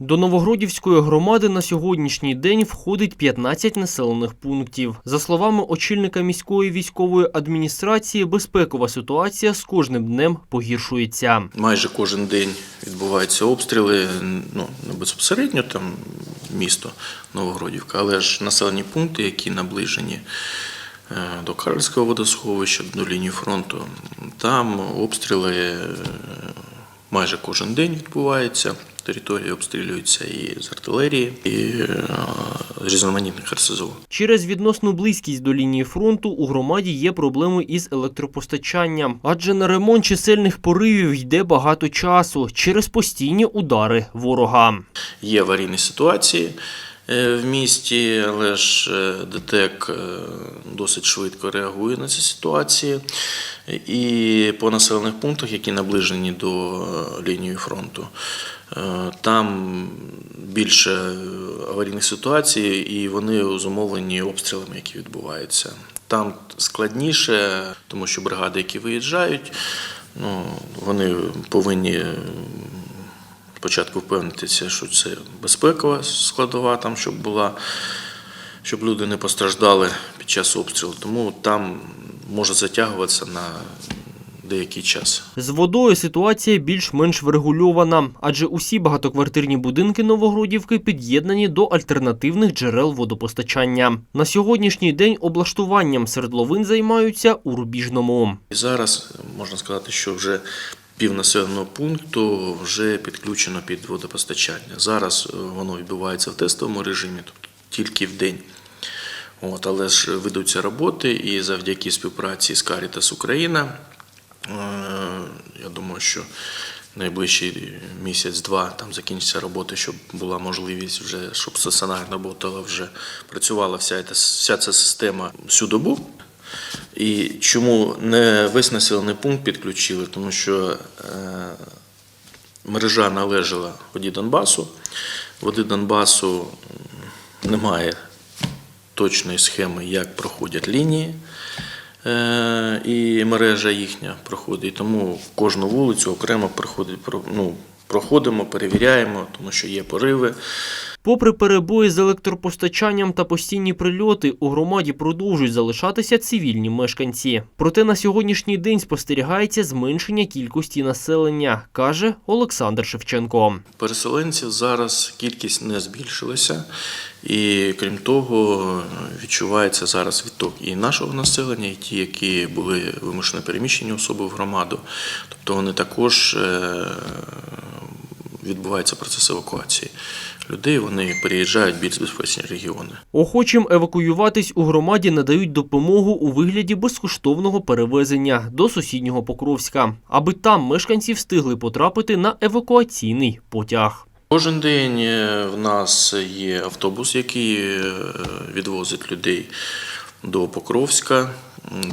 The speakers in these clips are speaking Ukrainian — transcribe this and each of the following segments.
До Новогродівської громади на сьогоднішній день входить 15 населених пунктів. За словами очільника міської військової адміністрації, безпекова ситуація з кожним днем погіршується. Майже кожен день відбуваються обстріли, ну не безпосередньо там місто Новогродівка, але ж населені пункти, які наближені е, до Карлівського водосховища, до лінії фронту. Там обстріли е, майже кожен день відбуваються. Території обстрілюються і з артилерії, і е, з різноманітних РСЗО. Через відносну близькість до лінії фронту у громаді є проблеми із електропостачанням, адже на ремонт чисельних поривів йде багато часу через постійні удари ворога. Є аварійні ситуації е, в місті, але ж е, ДТЕК е, досить швидко реагує на ці ситуації. І по населених пунктах, які наближені до е, лінії фронту, е, там більше е, аварійних ситуацій, і вони зумовлені обстрілами, які відбуваються. Там складніше, тому що бригади, які виїжджають, ну, вони повинні спочатку впевнитися, що це безпекова складова, там, щоб була, щоб люди не постраждали під час обстрілу. Тому там може затягуватися на деякий час. З водою ситуація більш-менш врегульована, адже усі багатоквартирні будинки Новогродівки під'єднані до альтернативних джерел водопостачання. На сьогоднішній день облаштуванням свердловин займаються у Рубіжному. І зараз можна сказати, що вже пів населеного пункту вже підключено під водопостачання. Зараз е, воно відбувається в тестовому режимі, тобто тільки в день. От, але ж ведуться роботи, і завдяки співпраці з Caritas Україна, е, я думаю, що найближчий місяць-два там закінчиться роботи, щоб була можливість вже, щоб стаціонарно роботала вже працювала вся ця, вся ця система всю добу. І чому не весь населений пункт підключили? Тому що е, мережа належала воді Донбасу. Води Донбасу немає точної схеми, як проходять лінії, е, і мережа їхня проходить. Тому кожну вулицю окремо проходить, ну, проходимо, перевіряємо, тому що є пориви. Попри перебої з електропостачанням та постійні прильоти, у громаді продовжують залишатися цивільні мешканці. Проте на сьогоднішній день спостерігається зменшення кількості населення, каже Олександр Шевченко. Переселенців зараз кількість не збільшилася, і крім того, відчувається зараз відток і нашого населення, і ті, які були вимушено переміщені особи в громаду. Тобто вони також е, відбувається процес евакуації людей. Вони переїжджають в більш безпечні регіони. Охочим евакуюватись у громаді надають допомогу у вигляді безкоштовного перевезення до сусіднього Покровська, аби там мешканці встигли потрапити на евакуаційний потяг. Кожен день е, в нас є автобус, який е, відвозить людей до Покровська,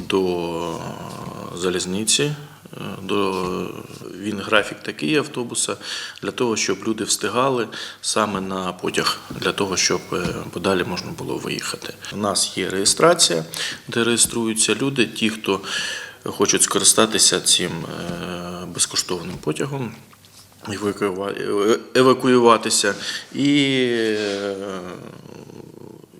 до залізниці. Е, До він графік такий автобуса для того, щоб люди встигали саме на потяг, для того, щоб е, подалі можна було виїхати. У нас є реєстрація, де реєструються люди, ті, хто хочуть скористатися цим е, безкоштовним потягом евакуюватися. І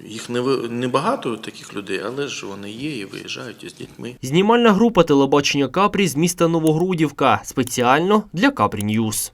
їх не небагато таких людей, але ж вони є і виїжджають із дітьми. Знімальна група телебачення Капрі з міста Новогрудівка спеціально для Капрі Ньюс.